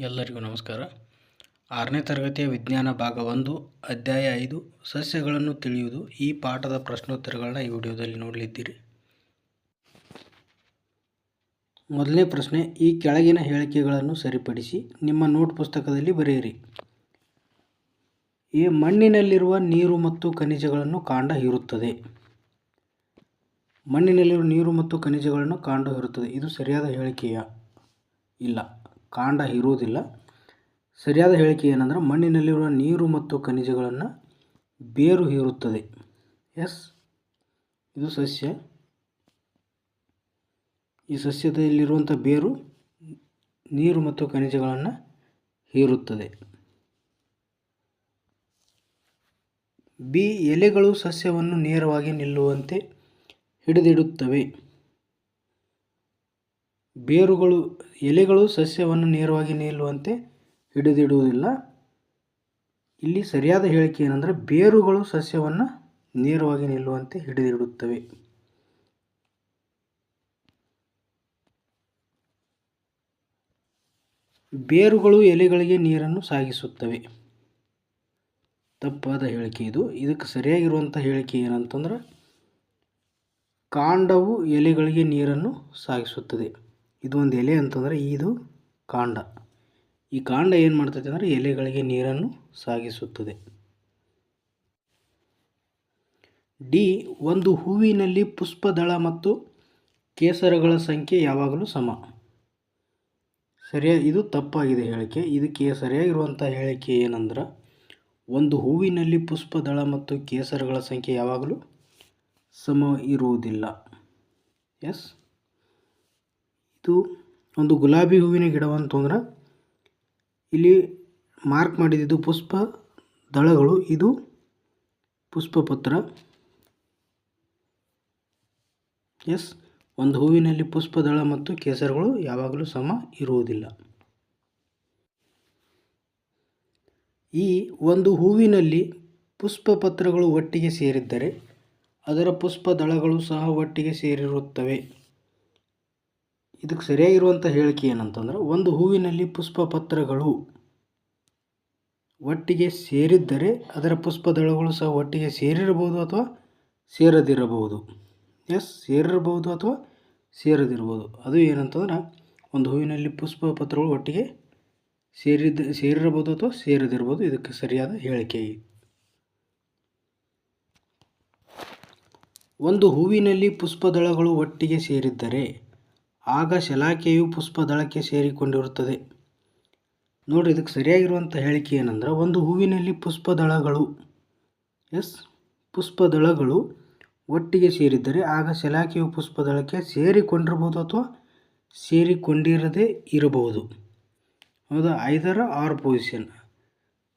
ಎಲ್ಲರಿಗೂ ನಮಸ್ಕಾರ. ಆರನೇ ತರಗತಿಯ ವಿಜ್ಞಾನ ಭಾಗ ಒಂದು, ಅಧ್ಯಾಯ ಐದು, ಸಸ್ಯಗಳನ್ನು ತಿಳಿಯುವುದು. ಈ ಪಾಠದ ಪ್ರಶ್ನೋತ್ತರಗಳನ್ನ ಈ ವಿಡಿಯೋದಲ್ಲಿ ನೋಡಲಿದ್ದೀರಿ. ಮೊದಲನೇ ಪ್ರಶ್ನೆ, ಈ ಕೆಳಗಿನ ಹೇಳಿಕೆಗಳನ್ನು ಸರಿಪಡಿಸಿ ನಿಮ್ಮ ನೋಟ್ ಪುಸ್ತಕದಲ್ಲಿ ಬರೆಯಿರಿ. ಈ ಮಣ್ಣಿನಲ್ಲಿರುವ ನೀರು ಮತ್ತು ಖನಿಜಗಳನ್ನು ಕಾಂಡ ಇರುತ್ತದೆ ಮಣ್ಣಿನಲ್ಲಿರುವ ನೀರು ಮತ್ತು ಖನಿಜಗಳನ್ನು ಕಾಂಡ ಇರುತ್ತದೆ ಇದು ಸರಿಯಾದ ಹೇಳಿಕೆಯ? ಇಲ್ಲ. ಕಾಂಡ ಇರುವುದಿಲ್ಲ ಸರಿಯಾದ ಹೇಳಿಕೆ ಏನಂದ್ರೆ ಮಣ್ಣಿನಲ್ಲಿರುವ ನೀರು ಮತ್ತು ಖನಿಜಗಳನ್ನು ಬೇರು ಹೀರುತ್ತದೆ. ಎಸ್, ಇದು ಸಸ್ಯ. ಈ ಸಸ್ಯದಲ್ಲಿರುವಂಥ ಬೇರು ನೀರು ಮತ್ತು ಖನಿಜಗಳನ್ನು ಹೀರುತ್ತದೆ. ಬಿ, ಎಲೆಗಳು ಸಸ್ಯವನ್ನು ನೇರವಾಗಿ ನಿಲ್ಲುವಂತೆ ಹಿಡಿದಿಡುತ್ತವೆ. ಬೇರುಗಳು, ಎಲೆಗಳು ಸಸ್ಯವನ್ನು ನೇರವಾಗಿ ನಿಲ್ಲುವಂತೆ ಹಿಡಿದಿಡುವುದಿಲ್ಲ. ಇಲ್ಲಿ ಸರಿಯಾದ ಹೇಳಿಕೆ ಏನಂದರೆ ಬೇರುಗಳು ಸಸ್ಯವನ್ನು ನೇರವಾಗಿ ನಿಲ್ಲುವಂತೆ ಹಿಡಿದಿಡುತ್ತವೆ. ಬೇರುಗಳು ಎಲೆಗಳಿಗೆ ನೀರನ್ನು ಸಾಗಿಸುತ್ತವೆ. ತಪ್ಪಾದ ಹೇಳಿಕೆ ಇದು. ಇದಕ್ಕೆ ಸರಿಯಾಗಿರುವಂಥ ಹೇಳಿಕೆ ಏನಂತಂದ್ರೆ ಕಾಂಡವು ಎಲೆಗಳಿಗೆ ನೀರನ್ನು ಸಾಗಿಸುತ್ತದೆ. ಇದು ಒಂದು ಎಲೆ ಅಂತಂದರೆ ಇದು ಕಾಂಡ. ಈ ಕಾಂಡ ಏನು ಮಾಡ್ತೈತೆ ಅಂದರೆ ಎಲೆಗಳಿಗೆ ನೀರನ್ನು ಸಾಗಿಸುತ್ತದೆ. ಡಿ, ಒಂದು ಹೂವಿನಲ್ಲಿ ಪುಷ್ಪದಳ ಮತ್ತು ಕೇಸರಗಳ ಸಂಖ್ಯೆ ಯಾವಾಗಲೂ ಸಮ. ಸರಿಯಾಗಿ ಇದು ತಪ್ಪಾಗಿದೆ ಹೇಳಿಕೆ. ಇದಕ್ಕೆ ಸರಿಯಾಗಿರುವಂಥ ಹೇಳಿಕೆ ಏನಂದ್ರೆ, ಒಂದು ಹೂವಿನಲ್ಲಿ ಪುಷ್ಪದಳ ಮತ್ತು ಕೇಸರಗಳ ಸಂಖ್ಯೆ ಯಾವಾಗಲೂ ಸಮ ಇರುವುದಿಲ್ಲ ಎಸ್? ಇದು ಒಂದು ಗುಲಾಬಿ ಹೂವಿನ ಗಿಡವಂತಂದ್ರೆ ಇಲ್ಲಿ ಮಾರ್ಕ್ ಮಾಡಿದ್ದು ಪುಷ್ಪ ದಳಗಳು. ಇದು ಪುಷ್ಪಪತ್ರ. ಎಸ್ ಒಂದು ಹೂವಿನಲ್ಲಿ ಪುಷ್ಪದಳ ಮತ್ತು ಕೇಸರಗಳು ಯಾವಾಗಲೂ ಸಮ ಇರುವುದಿಲ್ಲ. ಈ ಒಂದು ಹೂವಿನಲ್ಲಿ ಪುಷ್ಪಪತ್ರಗಳು ಒಟ್ಟಿಗೆ ಸೇರಿದ್ದರೆ ಅದರ ಪುಷ್ಪದಳಗಳು ಸಹ ಒಟ್ಟಿಗೆ ಸೇರಿರುತ್ತವೆ. ಇದಕ್ಕೆ ಸರಿಯಾಗಿರುವಂಥ ಹೇಳಿಕೆ ಏನಂತಂದ್ರೆ, ಒಂದು ಹೂವಿನಲ್ಲಿ ಪುಷ್ಪ ಪತ್ರಗಳು ಒಟ್ಟಿಗೆ ಸೇರಿದ್ದರೆ ಅದರ ಪುಷ್ಪದಳಗಳು ಸಹ ಒಟ್ಟಿಗೆ ಸೇರಿರಬಹುದು ಅಥವಾ ಸೇರದಿರಬಹುದು? ಎಸ್ ಸೇರಿರಬಹುದು ಅಥವಾ ಸೇರದಿರಬಹುದು? ಅದು ಏನಂತಂದ್ರೆ, ಒಂದು ಹೂವಿನಲ್ಲಿ ಪುಷ್ಪ ಪತ್ರಗಳು ಒಟ್ಟಿಗೆ ಸೇರಿದ, ಸೇರಿರಬಹುದು ಅಥವಾ ಸೇರದಿರಬಹುದು? ಇದಕ್ಕೆ ಸರಿಯಾದ ಹೇಳಿಕೆ. ಒಂದು ಹೂವಿನಲ್ಲಿ ಪುಷ್ಪದಳಗಳು ಒಟ್ಟಿಗೆ ಸೇರಿದ್ದರೆ ಆಗ ಶಲಾಕೆಯು ಪುಷ್ಪದಳಕ್ಕೆ ಸೇರಿಕೊಂಡಿರುತ್ತದೆ. ನೋಡಿರಿ, ಇದಕ್ಕೆ ಸರಿಯಾಗಿರುವಂಥ ಹೇಳಿಕೆ ಏನಂದ್ರೆ, ಒಂದು ಹೂವಿನಲ್ಲಿ ಪುಷ್ಪದಳಗಳು, ಎಸ್, ಪುಷ್ಪದಳಗಳು ಒಟ್ಟಿಗೆ ಸೇರಿದ್ದರೆ ಆಗ ಶಲಾಕೆಯು ಪುಷ್ಪದಳಕ್ಕೆ ಸೇರಿಕೊಂಡಿರ್ಬೋದು ಅಥವಾ ಸೇರಿಕೊಂಡಿರದೇ ಇರಬಹುದು. ಹೌದಾ? ಐದರ ಆರ್ ಪೊಸಿಷನ್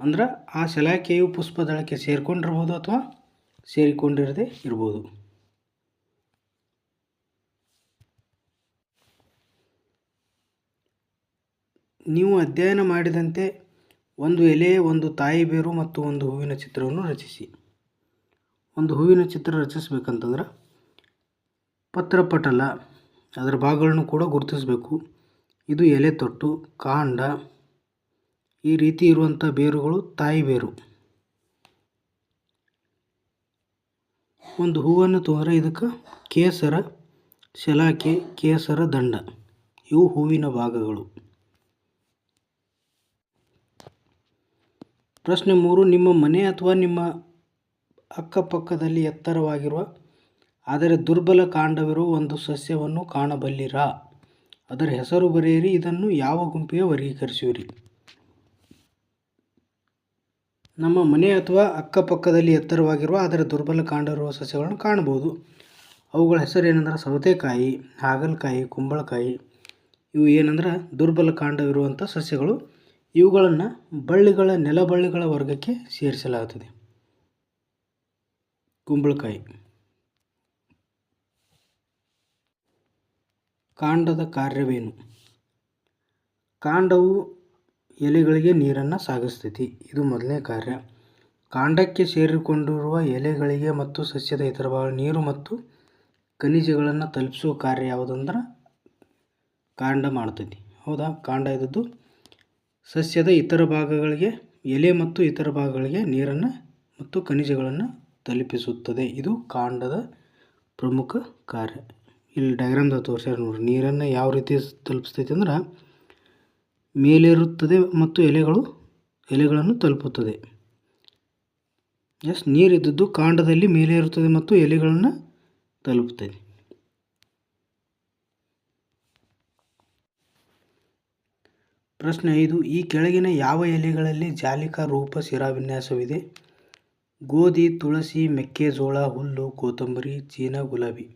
ಅಂದ್ರೆ ಆ ಶಲಾಕೆಯು ಪುಷ್ಪದಳಕ್ಕೆ ಸೇರಿಕೊಂಡಿರ್ಬೋದು ಅಥವಾ ಸೇರಿಕೊಂಡಿರದೇ ಇರ್ಬೋದು. ನೀವು ಅಧ್ಯಯನ ಮಾಡಿದಂತೆ ಒಂದು ಎಲೆ, ಒಂದು ತಾಯಿ ಬೇರು ಮತ್ತು ಒಂದು ಹೂವಿನ ಚಿತ್ರವನ್ನು ರಚಿಸಿ. ಒಂದು ಹೂವಿನ ಚಿತ್ರ ರಚಿಸಬೇಕಂತಂದ್ರೆ ಪತ್ರಪಟಲ ಅದರ ಭಾಗಗಳನ್ನು ಕೂಡ ಗುರುತಿಸಬೇಕು. ಇದು ಎಲೆ ತೊಟ್ಟು, ಕಾಂಡ, ಈ ರೀತಿ ಇರುವಂಥ ಬೇರುಗಳು ತಾಯಿ ಬೇರು. ಒಂದು ಹೂವನ್ನು ತೊಗೊಂಡ್ರೆ ಇದಕ್ಕೆ ಕೇಸರ, ಶಲಾಕೆ, ಕೇಸರ ದಂಡ. ಇವು ಹೂವಿನ ಭಾಗಗಳು. ಪ್ರಶ್ನೆ ಮೂರು, ನಿಮ್ಮ ಮನೆ ಅಥವಾ ನಿಮ್ಮ ಅಕ್ಕಪಕ್ಕದಲ್ಲಿ ಎತ್ತರವಾಗಿರುವ, ಆದರೆ ದುರ್ಬಲ ಕಾಂಡವಿರುವ ಒಂದು ಸಸ್ಯವನ್ನು ಕಾಣಬಲ್ಲಿರಾ? ಅದರ ಹೆಸರು ಬರೆಯಿರಿ, ಇದನ್ನು ಯಾವ ಗುಂಪಿಗೆ ವರ್ಗೀಕರಿಸುವಿರಿ? ನಮ್ಮ ಮನೆ ಅಥವಾ ಅಕ್ಕಪಕ್ಕದಲ್ಲಿ ಎತ್ತರವಾಗಿರುವ, ಆದರೆ ದುರ್ಬಲ ಕಾಂಡವಿರುವ ಸಸ್ಯಗಳನ್ನು ಕಾಣಬಹುದು. ಅವುಗಳ ಹೆಸರು ಏನಂದ್ರೆ ಸೌತೆಕಾಯಿ, ಹಾಗಲಕಾಯಿ, ಕುಂಬಳಕಾಯಿ. ಇವು ಏನಂದ್ರೆ ದುರ್ಬಲ ಕಾಂಡವಿರುವಂಥ ಸಸ್ಯಗಳು. ಇವುಗಳನ್ನು ಬಳ್ಳಿಗಳ ನೆಲಬಳ್ಳಿಗಳ ವರ್ಗಕ್ಕೆ ಸೇರಿಸಲಾಗುತ್ತದೆ. ಕುಂಬಳಕಾಯಿ. ಕಾಂಡದ ಕಾರ್ಯವೇನು? ಕಾಂಡವು ಎಲೆಗಳಿಗೆ ನೀರನ್ನು ಸಾಗಿಸ್ತೈತಿ. ಇದು ಮೊದಲನೇ ಕಾರ್ಯ. ಕಾಂಡಕ್ಕೆ ಸೇರಿಕೊಂಡಿರುವ ಎಲೆಗಳಿಗೆ ಮತ್ತು ಸಸ್ಯದ ಇತರ ಭಾಗ ನೀರು ಮತ್ತು ಖನಿಜಗಳನ್ನು ತಲುಪಿಸುವ ಕಾರ್ಯ ಯಾವುದಂದ್ರೆ ಕಾಂಡ ಮಾಡ್ತೈತಿ. ಹೌದಾ? ಕಾಂಡ ಇದ್ದದ್ದು ಸಸ್ಯದ ಇತರ ಭಾಗಗಳಿಗೆ, ಎಲೆ ಮತ್ತು ಇತರ ಭಾಗಗಳಿಗೆ ನೀರನ್ನು ಮತ್ತು ಖನಿಜಗಳನ್ನು ತಲುಪಿಸುತ್ತದೆ. ಇದು ಕಾಂಡದ ಪ್ರಮುಖ ಕಾರ್ಯ. ಇಲ್ಲಿ ಡಯಾಗ್ರಾಮ್ದಾಗ ತೋರಿಸ್ಯಾರ ನೋಡ್ರಿ. ನೀರನ್ನು ಯಾವ ರೀತಿ ತಲುಪಿಸ್ತೈತೆ ಅಂದ್ರೆ, ಮೇಲೇರುತ್ತದೆ ಮತ್ತು ಎಲೆಗಳು, ಎಲೆಗಳನ್ನು ತಲುಪುತ್ತದೆ. ಎಸ್, ನೀರಿದ್ದದ್ದು ಕಾಂಡದಲ್ಲಿ ಮೇಲೇರುತ್ತದೆ ಮತ್ತು ಎಲೆಗಳನ್ನು ತಲುಪುತ್ತದೆ. ಪ್ರಶ್ನೆ ಐದು, ಈ ಕೆಳಗಿನ ಯಾವ ಎಲೆಗಳಲ್ಲಿ ಜಾಲಿಕ ರೂಪ ಶಿರಾವಿನ್ಯಾಸವಿದೆ? ಗೋಧಿ, ತುಳಸಿ, ಮೆಕ್ಕೆಜೋಳ, ಹುಲ್ಲು, ಕೊತ್ತಂಬರಿ, ಚೀನಾ ಗುಲಾಬಿ.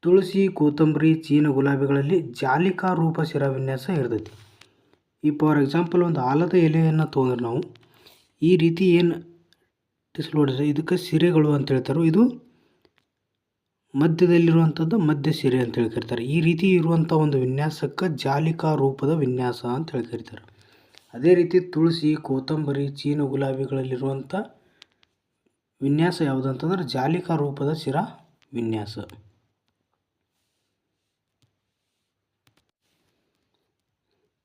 ತುಳಸಿ, ಕೊತ್ತಂಬರಿ, ಚೀನ ಗುಲಾಬಿಗಳಲ್ಲಿ ಜಾಲಿಕಾ ರೂಪ ಶಿರಾವಿನ್ಯಾಸ ಇರ್ತೈತಿ. ಈ ಫಾರ್ ಎಕ್ಸಾಂಪಲ್ ಒಂದು ಆಲದ ಎಲೆಯನ್ನು ತೊಗೊಂಡ್ರೆ ನಾವು, ಈ ರೀತಿ ಏನು ಡಿಸ್ಲೋಡಿಸ್ ಇದಕ್ಕೆ ಸಿರೆಗಳು ಅಂತ ಹೇಳ್ತಾರೋ, ಇದು ಮಧ್ಯದಲ್ಲಿರುವಂಥದ್ದು ಮಧ್ಯ ಸಿರೆ ಅಂತ ಹೇಳಿ ಕರೀತಾರೆ ಈ ರೀತಿ ಇರುವಂಥ ಒಂದು ವಿನ್ಯಾಸಕ್ಕೆ ಜಾಲಿಕಾ ರೂಪದ ವಿನ್ಯಾಸ ಅಂತ ಹೇಳಿ ಕರಿತಾರೆ ಅದೇ ರೀತಿ ತುಳಸಿ ಕೊತ್ತಂಬರಿ ಚೀನ ಗುಲಾಬಿಗಳಲ್ಲಿರುವಂಥ ವಿನ್ಯಾಸ ಯಾವುದು ಅಂತಂದ್ರೆ ಜಾಲಿಕಾ ರೂಪದ ಶಿರಾ ವಿನ್ಯಾಸ.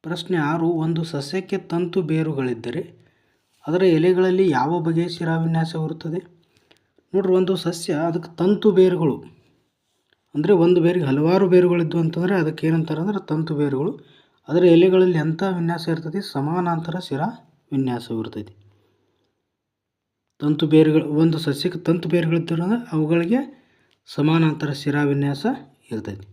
ಪ್ರಶ್ನೆ ಆರು, ಒಂದು ಸಸ್ಯಕ್ಕೆ ತಂತು ಬೇರುಗಳಿದ್ದರೆ ಅದರ ಎಲೆಗಳಲ್ಲಿ ಯಾವ ಬಗೆಯ ಶಿರಾವಿನ್ಯಾಸವಿರುತ್ತದೆ ನೋಡ್ರಿ, ಒಂದು ಸಸ್ಯ ಅದಕ್ಕೆ ತಂತು ಬೇರುಗಳು. ಅಂದರೆ ಒಂದು ಬೇರಿಗೆ ಹಲವಾರು ಬೇರುಗಳಿದ್ವು ಅಂತಂದರೆ ಅದಕ್ಕೆ ಏನಂತಾರೆ ಅಂದ್ರೆ ತಂತು ಬೇರುಗಳು. ಅದರ ಎಲೆಗಳಲ್ಲಿ ಎಂಥ ವಿನ್ಯಾಸ ಇರ್ತೈತಿ ಸಮಾನಾಂತರ ಶಿರಾ ವಿನ್ಯಾಸವಿರ್ತೈತಿ ತಂತು ಬೇರುಗಳು, ಒಂದು ಸಸ್ಯಕ್ಕೆ ತಂತು ಬೇರುಗಳಿದ್ದರೆ ಅವುಗಳಿಗೆ ಸಮಾನಾಂತರ ಶಿರಾ ವಿನ್ಯಾಸ ಇರ್ತೈತಿ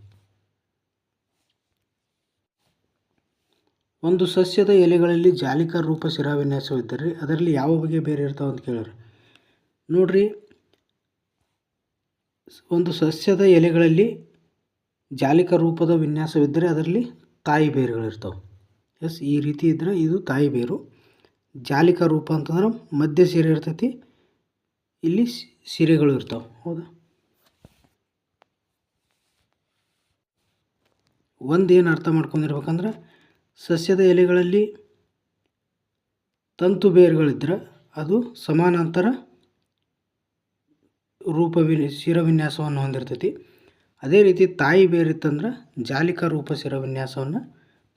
ಒಂದು ಸಸ್ಯದ ಎಲೆಗಳಲ್ಲಿ ಜಾಲಿಕ ರೂಪ ಶಿರಾವಿನ್ಯಾಸವಿದ್ದರೆ ಅದರಲ್ಲಿ ಯಾವ ಬಗೆ ಬೇರೆ ಇರ್ತಾವೆ ಅಂತ ಕೇಳಿದ್ರೆ. ನೋಡ್ರಿ ಒಂದು ಸಸ್ಯದ ಎಲೆಗಳಲ್ಲಿ ಜಾಲಿಕ ರೂಪದ ವಿನ್ಯಾಸವಿದ್ದರೆ ಅದರಲ್ಲಿ ತಾಯಿ ಬೇರುಗಳಿರ್ತಾವೆ. ಎಸ್, ಈ ರೀತಿ ಇದ್ದರೆ ಇದು ತಾಯಿ ಬೇರು. ಜಾಲಿಕ ರೂಪ ಅಂತಂದ್ರೆ ಮಧ್ಯ ಸಿರೆ ಇರ್ತೈತಿ, ಇಲ್ಲಿ ಸಿರೆಗಳು ಇರ್ತಾವೆ. ಹೌದಾ? ಒಂದು ಏನು ಅರ್ಥ ಮಾಡ್ಕೊಂಡಿರ್ಬೇಕಂದ್ರೆ, ಸಸ್ಯದ ಎಲೆಗಳಲ್ಲಿ ತಂತು ಬೇರುಗಳಿದ್ದರೆ ಅದು ಸಮಾನಾಂತರ ರೂಪ ವಿನ್ ಶಿರವಿನ್ಯಾಸವನ್ನು ಹೊಂದಿರ್ತೈತಿ. ಅದೇ ರೀತಿ ತಾಯಿ ಬೇರಿತ್ತಂದ್ರೆ ಜಾಲಿಕ ರೂಪ ಶಿರವಿನ್ಯಾಸವನ್ನು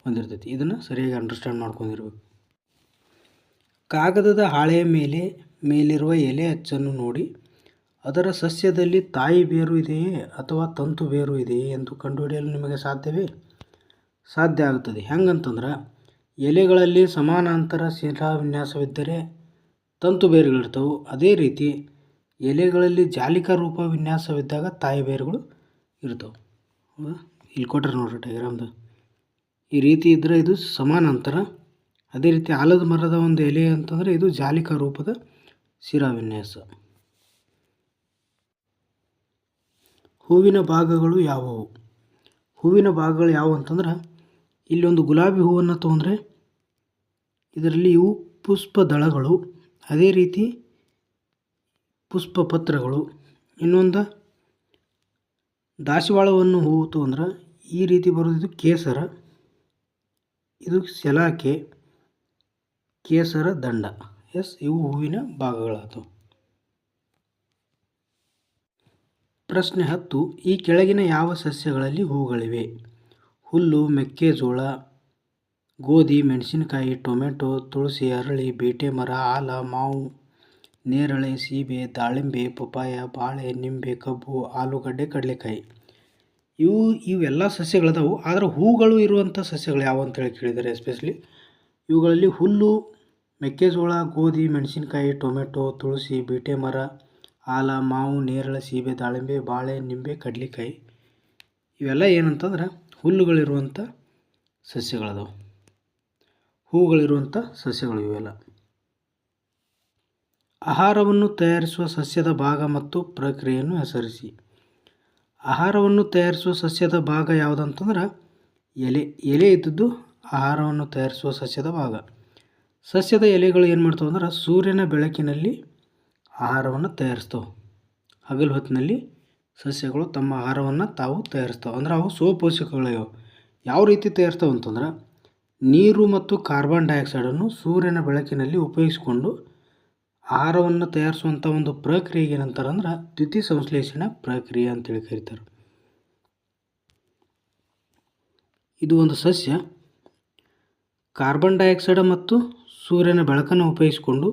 ಹೊಂದಿರ್ತೈತಿ. ಇದನ್ನು ಸರಿಯಾಗಿ ಅಂಡರ್ಸ್ಟ್ಯಾಂಡ್ ಮಾಡ್ಕೊಂಡಿರ್ಬೇಕು. ಕಾಗದದ ಹಾಳೆಯ ಮೇಲೆ, ಮೇಲಿರುವ ಎಲೆ ಅಚ್ಚನ್ನು ನೋಡಿ, ಅದರ ಸಸ್ಯದಲ್ಲಿ ತಾಯಿ ಬೇರು ಇದೆಯೇ ಅಥವಾ ತಂತು ಬೇರು ಇದೆಯೇ ಎಂದು ಕಂಡುಹಿಡಿಯಲು ನಿಮಗೆ ಸಾಧ್ಯವೇ? ಸಾಧ್ಯ ಆಗುತ್ತದೆ ಹೆಂಗಂತಂದ್ರೆ, ಎಲೆಗಳಲ್ಲಿ ಸಮಾನಾಂತರ ಶಿಲಾವಿನ್ಯಾಸವಿದ್ದರೆ ತಂತು ಬೇರುಗಳಿರ್ತವೆ. ಅದೇ ರೀತಿ ಎಲೆಗಳಲ್ಲಿ ಜಾಲಿಕ ರೂಪ ವಿನ್ಯಾಸವಿದ್ದಾಗ ತಾಯಿ ಬೇರುಗಳು ಇರ್ತವೆ. ಇಲ್ಲಿ ಕೊಟ್ರೆ ನೋಡ್ರಿ ಡೈಗ್ರಾಮ್ದು ಈ ರೀತಿ ಇದ್ದರೆ ಇದು ಸಮಾನಾಂತರ. ಅದೇ ರೀತಿ ಆಲದ ಮರದ ಒಂದು ಎಲೆ ಅಂತಂದರೆ ಇದು ಜಾಲಿಕ ರೂಪದ ಶಿರಾವಿನ್ಯಾಸ ಹೂವಿನ ಭಾಗಗಳು ಯಾವುವು? ಹೂವಿನ ಭಾಗಗಳು ಯಾವುವು ಅಂತಂದ್ರೆ, ಇಲ್ಲಿ ಒಂದು ಗುಲಾಬಿ ಹೂವನ್ನು ತೊಗೊಂಡ್ರೆ, ಇದರಲ್ಲಿ ಇವು ಪುಷ್ಪ ದಳಗಳು. ಅದೇ ರೀತಿ ಪುಷ್ಪ ಪತ್ರಗಳು ಇನ್ನೊಂದು, ದಾಸವಾಳವನ್ನು ಹೂವು ಅಂದ್ರೆ ಈ ರೀತಿ ಬರೋದು ಕೇಸರ, ಇದು ಸೆಲಾಕೆ ಕೇಸರ ದಂಡ. ಎಸ್, ಇವು ಹೂವಿನ ಭಾಗಗಳಾದವು ಪ್ರಶ್ನೆ ಹತ್ತು, ಈ ಕೆಳಗಿನ ಯಾವ ಸಸ್ಯಗಳಲ್ಲಿ ಹೂಗಳಿವೆ? ಹುಲ್ಲು, ಮೆಕ್ಕೆಜೋಳ, ಗೋಧಿ, ಮೆಣಸಿನಕಾಯಿ, ಟೊಮೆಟೊ, ತುಳಸಿ, ಅರಳಿ, ಬೀಟೆ ಮರ, ಆಲ, ಮಾವು. ನೇರಳೆ, ಸೀಬೆ, ದಾಳಿಂಬೆ, ಪಪ್ಪಾಯ, ಬಾಳೆ, ನಿಂಬೆ, ಕಬ್ಬು, ಆಲೂಗಡ್ಡೆ, ಕಡಲೆಕಾಯಿ. ಇವು, ಇವೆಲ್ಲ ಸಸ್ಯಗಳದಾವು. ಆದರೆ ಹೂಗಳು ಇರುವಂಥ ಸಸ್ಯಗಳು ಯಾವ ಅಂತೇಳಿ ಕೇಳಿದ್ದಾರೆ ಎಸ್ಪೆಷಲಿ ಇವುಗಳಲ್ಲಿ ಹುಲ್ಲು, ಮೆಕ್ಕೆಜೋಳ, ಗೋಧಿ, ಮೆಣಸಿನಕಾಯಿ, ಟೊಮೆಟೊ, ತುಳಸಿ, ಬೀಟೆ ಮರ, ಆಲ, ಮಾವು, ನೇರಳೆ, ಸೀಬೆ, ದಾಳಿಂಬೆ, ಬಾಳೆ, ನಿಂಬೆ, ಕಡಲೆಕಾಯಿ. ಇವೆಲ್ಲ ಏನಂತಂದ್ರೆ ಹುಲ್ಲುಗಳಿರುವಂಥ ಸಸ್ಯಗಳದಾವು. ಹೂಗಳಿರುವಂಥ ಸಸ್ಯಗಳು ಇವೆಲ್ಲ. ಆಹಾರವನ್ನು ತಯಾರಿಸುವ ಸಸ್ಯದ ಭಾಗ ಮತ್ತು ಪ್ರಕ್ರಿಯೆಯನ್ನು ಹೆಸರಿಸಿ. ಆಹಾರವನ್ನು ತಯಾರಿಸುವ ಸಸ್ಯದ ಭಾಗ ಯಾವುದಂತಂದ್ರೆ, ಎಲೆ ಎಲೆ ಇದ್ದದ್ದು ಆಹಾರವನ್ನು ತಯಾರಿಸುವ ಸಸ್ಯದ ಭಾಗ. ಸಸ್ಯದ ಎಲೆಗಳು ಏನು ಮಾಡ್ತಾವೆ ಅಂದ್ರೆ, ಸೂರ್ಯನ ಬೆಳಕಿನಲ್ಲಿ ಆಹಾರವನ್ನು ತಯಾರಿಸ್ತವೆ. ಹಗಲು ಹೊತ್ತಿನಲ್ಲಿ ಸಸ್ಯಗಳು ತಮ್ಮ ಆಹಾರವನ್ನು ತಾವು ತಯಾರಿಸ್ತವೆ. ಅಂದ್ರೆ ಅವು ಸೋಪೋಷಕಗಳಿವೆ ಯಾವ ರೀತಿ ತಯಾರಿಸ್ತವೆ ಅಂತಂದ್ರೆ, ನೀರು ಮತ್ತು ಕಾರ್ಬನ್ ಡೈಆಕ್ಸೈಡನ್ನು ಸೂರ್ಯನ ಬೆಳಕಿನಲ್ಲಿ ಉಪಯೋಗಿಸಿಕೊಂಡು ಆಹಾರವನ್ನು ತಯಾರಿಸುವಂಥ ಒಂದು ಪ್ರಕ್ರಿಯೆಗೆ ಏನಂತಾರೆ ಅಂದ್ರೆ ದ್ಯುತಿ ಸಂಶ್ಲೇಷಣೆ ಪ್ರಕ್ರಿಯೆ ಅಂತೇಳಿ ಕರೀತಾರೆ. ಇದು ಒಂದು ಸಸ್ಯ ಕಾರ್ಬನ್ ಡೈಆಕ್ಸೈಡ್ ಮತ್ತು ಸೂರ್ಯನ ಬೆಳಕನ್ನು ಉಪಯೋಗಿಸಿಕೊಂಡು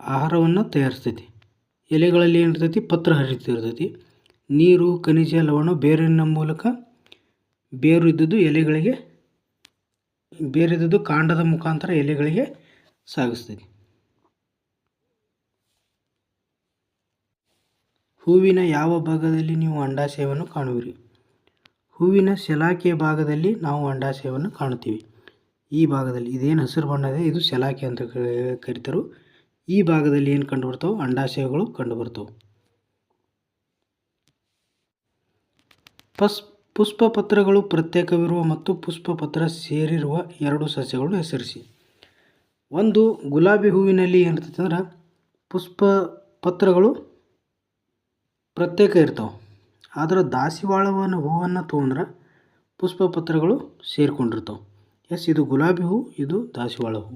ಆಹಾರವನ್ನು ತಯಾರಿಸ್ತೈತಿ. ಎಲೆಗಳಲ್ಲಿ ಏನಿರ್ತೈತಿ? ಪತ್ರ ಹರಿತಿರ್ತೈತಿ ನೀರು, ಖನಿಜ, ಲವಣ, ಬೇರಿನ ಮೂಲಕ ಬೇರು ಇದ್ದದ್ದು ಎಲೆಗಳಿಗೆ, ಬೇರಿದ್ದದ್ದು ಕಾಂಡದ ಮುಖಾಂತರ ಎಲೆಗಳಿಗೆ ಸಾಗಿಸ್ತೈತಿ ಹೂವಿನ ಯಾವ ಭಾಗದಲ್ಲಿ ನೀವು ಅಂಡಾಶಯವನ್ನು ಕಾಣುವಿರಿ? ಹೂವಿನ ಶಲಾಕೆಯ ಭಾಗದಲ್ಲಿ ನಾವು ಅಂಡಾಶಯವನ್ನು ಕಾಣುತ್ತೀವಿ. ಈ ಭಾಗದಲ್ಲಿ ಇದೇನು ಹಸಿರು ಬಣ್ಣ ಇದೆ ಇದು ಶಲಾಕೆ ಅಂತ ಕರೀತಾರೆ. ಈ ಭಾಗದಲ್ಲಿ ಏನು ಕಂಡು ಬರ್ತಾವೆ ಅಂಡಾಶಯಗಳು ಕಂಡು ಬರ್ತಾವೆ ಪಸ್, ಪುಷ್ಪಪತ್ರಗಳು ಪ್ರತ್ಯೇಕವಿರುವ ಮತ್ತು ಪುಷ್ಪಪತ್ರ ಸೇರಿರುವ ಎರಡು ಸಸ್ಯಗಳನ್ನು ಹೆಸರಿಸಿ. ಒಂದು ಗುಲಾಬಿ ಹೂವಿನಲ್ಲಿ ಏನಿರ್ತೈತೆ ಅಂದ್ರೆ ಪುಷ್ಪ ಪತ್ರಗಳು ಪ್ರತ್ಯೇಕ ಇರ್ತಾವೆ. ಆದ್ರೆ ದಾಸಿವಾಳವನ್ನು ಹೂವನ್ನು ತೊಗೊಂಡ್ರೆ ಪುಷ್ಪ ಪತ್ರಗಳು ಸೇರಿಕೊಂಡಿರ್ತಾವೆ. ಎಸ್, ಇದು ಗುಲಾಬಿ ಹೂ, ಇದು ದಾಸಿವಾಳ ಹೂ.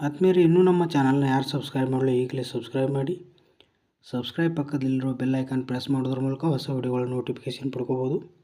ಆದ್ಮೇಲೆ ಇನ್ನೂ ನಮ್ಮ ಚಾನಲ್ನ ಯಾರು ಸಬ್ಸ್ಕ್ರೈಬ್ ಮಾಡಲು ಈಗಲೇ ಸಬ್ಸ್ಕ್ರೈಬ್ ಮಾಡಿ. ಸಬ್ಸ್ಕ್ರೈಬ್ ಪಕ್ಕದಲ್ಲಿರೋ ಬೆಲ್ ಐಕಾನ್ ಪ್ರೆಸ್ ಮಾಡೋದ್ರ ಮೂಲಕ ಹೊಸ ವಿಡಿಯೋಗಳ ನೋಟಿಫಿಕೇಷನ್ ಪಡ್ಕೋಬೋದು.